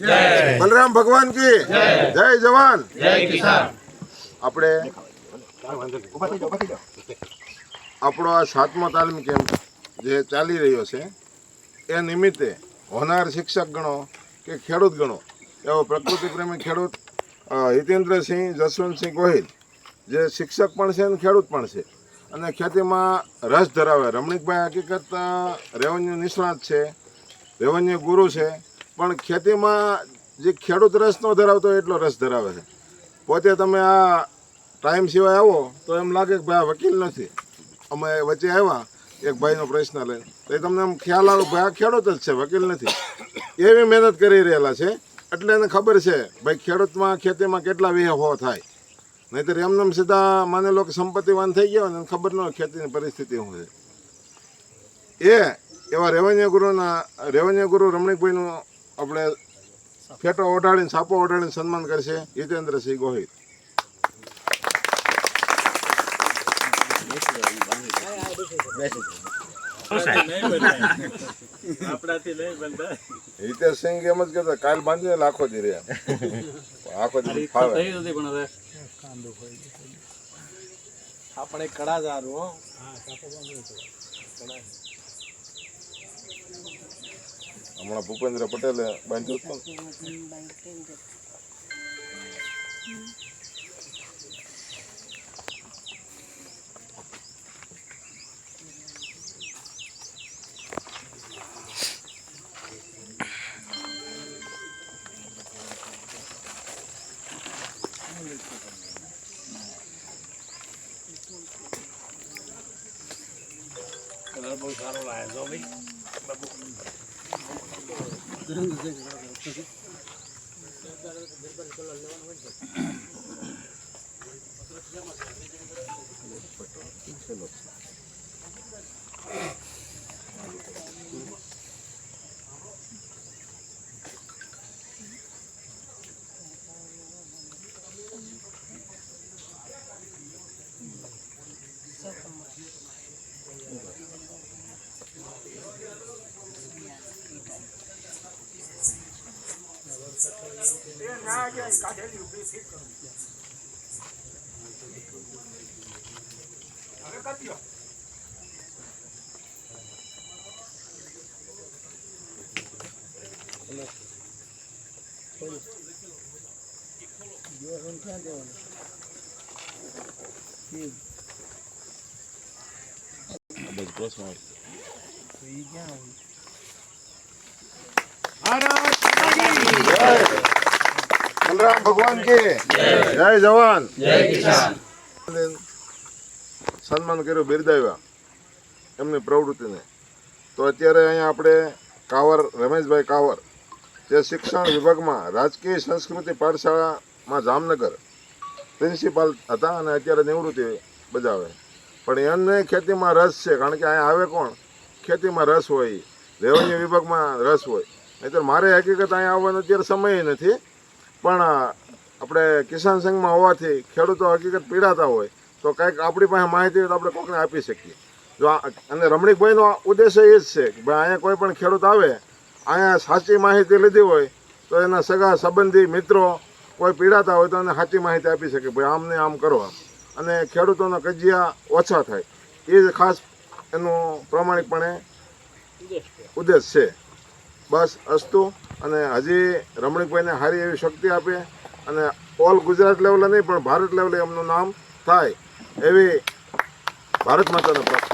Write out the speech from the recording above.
બલરામ ભગવાન કી જય. જવાન. આપણે આપણો આ સાતમો તાલીમ કેમ્પ જે ચાલી રહ્યો છે એ નિમિત્તે હોનાર શિક્ષક ગણો કે ખેડૂત ગણો એવો પ્રકૃતિ પ્રેમી ખેડૂત હિતેન્દ્રસિંહ જસવંતસિંહ ગોહિલ જે શિક્ષક પણ છે અને ખેડૂત પણ છે. અને ખેતીમાં રસ ધરાવે. રમણીકભાઈ હકીકત રેવન્યુ નિષ્ણાત છે રેવન્યુ ગુરુ છે. પણ ખેતીમાં જે ખેડૂત રસ ન ધરાવતો એટલો રસ ધરાવે છે. પોતે તમે આ ટાઈમ સિવાય આવો તો એમ લાગે કે ભાઈ આ વકીલ નથી. અમે વચ્ચે આવ્યા, એક ભાઈનો પ્રશ્ન લઈને તો એ તમને એમ ખ્યાલ આવે ભાઈ આ ખેડૂત જ છે, વકીલ નથી. એવી મહેનત કરી રહેલા છે. એટલે એને ખબર છે, ભાઈ ખેડૂતમાં, ખેતીમાં કેટલા વેહો થાય. નહીતર એમને એમ સીધા માની લો કે સંપત્તિવાન થઈ ગયા ને ખબર ન ખેતીની પરિસ્થિતિ શું છે. એ એવા રેવન્યુ ગુરુના, રેવન્યુ ગુરુ રમણીકભાઈનું આપણે ફેટો ઓઢાડીને સાપો ઓઢાડીને સન્માન કરશે હિતેન્દ્રસિંહ ગોહિલ. હિતેશસિંહ એમ જ કહેતા કાલ બાંધીને લાખો દી રહ્યા. આખો દી ફાવે. થઈ નથી પણ હવે આપણે કડાજારું હો હમણાં ભૂપેન્દ્ર પટેલે બાંધ્યું હતું ને. કલર બહુ સારો લાગે છો ભાઈ બલરામ ભગવાન કે જય જવાન સન્માન કર્યું બિરદાવ્યા એમની પ્રવૃત્તિને તો અત્યારે અહીંયા આપણે કાવર રમેશભાઈ કાવર જે શિક્ષણ વિભાગમાં રાજકીય સંસ્કૃતિ પાઠશાળામાં જામનગર પ્રિન્સિપાલ હતા અને અત્યારે નિવૃત્તિ બજાવે પણ એમને ખેતીમાં રસ છે. કારણ કે અહીંયા આવે કોણ ખેતીમાં રસ હોય રેવન્યુ વિભાગમાં રસ હોય નહીતર મારે હકીકત અહીંયા આવવાનો અત્યારે સમય નથી. પણ આપણે કિસાન સંઘમાં હોવાથી ખેડૂતો હકીકત પીડાતા હોય, તો કંઈક આપણી પાસે માહિતી હોય તો આપણે કોકને આપી શકીએ. જો અને રમણીકભાઈનો ઉદ્દેશ્ય એ જ છે કે ભાઈ અહીંયા કોઈ પણ ખેડૂત આવે, અહીંયા સાચી માહિતી લીધી હોય, તો એના સગા સંબંધી મિત્રો કોઈ પીડાતા હોય તો એને સાચી માહિતી આપી શકે, ભાઈ આમને આમ કરો અને ખેડૂતોના કજિયા ઓછા થાય. એ જ ખાસ એનું પ્રામાણિકપણે ઉદ્દેશ છે. બસ અસ્તુ અને હજી રમણીકભાઈને સારી એવી શક્તિ આપે અને ઓલ ગુજરાત લેવલે નહીં પણ ભારત લેવલે એમનું નામ થાય એવી ભારત માતાને પ્રાર્થના.